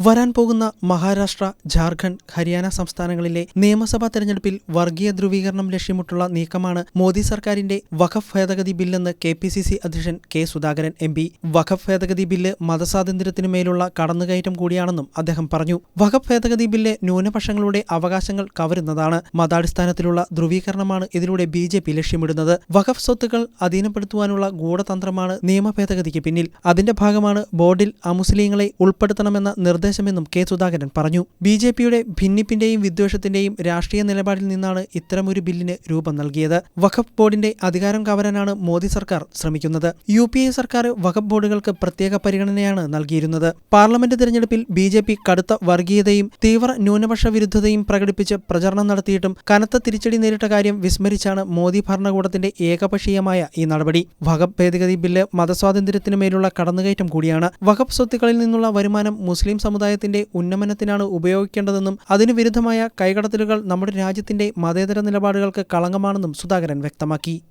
വരാൻ പോകുന്ന മഹാരാഷ്ട്ര ജാർഖണ്ഡ് ഹരിയാന സംസ്ഥാനങ്ങളിലെ നിയമസഭാ തെരഞ്ഞെടുപ്പിൽ വർഗീയ ധ്രുവീകരണം ലക്ഷ്യമിട്ടുള്ള നീക്കമാണ് മോദി സർക്കാരിന്റെ വഖഫ് ഭേദഗതി ബില്ലെന്ന് കെ പി സി സി അധ്യക്ഷൻ കെ സുധാകരൻ എം പി. വഖഫ് ഭേദഗതി ബില്ല് മതസ്വാതന്ത്ര്യത്തിനു മേലുള്ള കടന്നുകയറ്റം കൂടിയാണെന്നും അദ്ദേഹം പറഞ്ഞു. വഖഫ് ഭേദഗതി ബില്ല് ന്യൂനപക്ഷങ്ങളുടെ അവകാശങ്ങൾ കവരുന്നതാണ്. മതാടിസ്ഥാനത്തിലുള്ള ധ്രുവീകരണമാണ് ഇതിലൂടെ ബി ജെ പി ലക്ഷ്യമിടുന്നത്. വഖഫ് സ്വത്തുക്കൾ അധീനപ്പെടുത്തുവാനുള്ള ഗൂഢതന്ത്രമാണ് നിയമ ഭേദഗതിക്ക് പിന്നിൽ. അതിന്റെ ഭാഗമാണ് ബോർഡിൽ അമുസ്ലിങ്ങളെ ഉൾപ്പെടുത്തണമെന്ന നിർദ്ദേശമെന്നും കെ സുധാകരൻ പറഞ്ഞു. ബി ജെ പിയുടെ ഭിന്നിപ്പിന്റെയും വിദ്വേഷത്തിന്റെയും രാഷ്ട്രീയ നിലപാടിൽ നിന്നാണ് ഇത്തരമൊരു ബില്ലിന് രൂപം നൽകിയത്. വഖഫ് ബോർഡിന്റെ അധികാരം കവരാനാണ് മോദി സർക്കാർ ശ്രമിക്കുന്നത്. യു പി എ സർക്കാർ വഖഫ് ബോർഡുകൾക്ക് പ്രത്യേക പരിഗണനയാണ് നൽകിയിരുന്നത്. പാർലമെന്റ് തെരഞ്ഞെടുപ്പിൽ ബി ജെ പി കടുത്ത വർഗീയതയും തീവ്ര ന്യൂനപക്ഷ വിരുദ്ധതയും പ്രകടിപ്പിച്ച് പ്രചരണം നടത്തിയിട്ടും കനത്ത തിരിച്ചടി നേരിട്ട കാര്യം വിസ്മരിച്ചാണ് മോദി ഭരണകൂടത്തിന്റെ ഏകപക്ഷീയമായ ഈ നടപടി. വഖഫ് ഭേദഗതി ബില്ല് മതസ്വാതന്ത്ര്യത്തിനു മേലുള്ള കടന്നുകയറ്റം കൂടിയാണ്. വഖഫ് സ്വത്തുക്കളിൽ നിന്നുള്ള വരുമാനം മുസ്ലിം സമുദായത്തിന്റെ ഉന്നമനത്തിനാണ് ഉപയോഗിക്കേണ്ടതെന്നും അതിനു വിരുദ്ധമായ കൈകടത്തലുകൾ നമ്മുടെ രാജ്യത്തിന്റെ മതേതര നിലപാടുകൾക്ക് കളങ്കമാണെന്നും സുധാകരൻ വ്യക്തമാക്കി.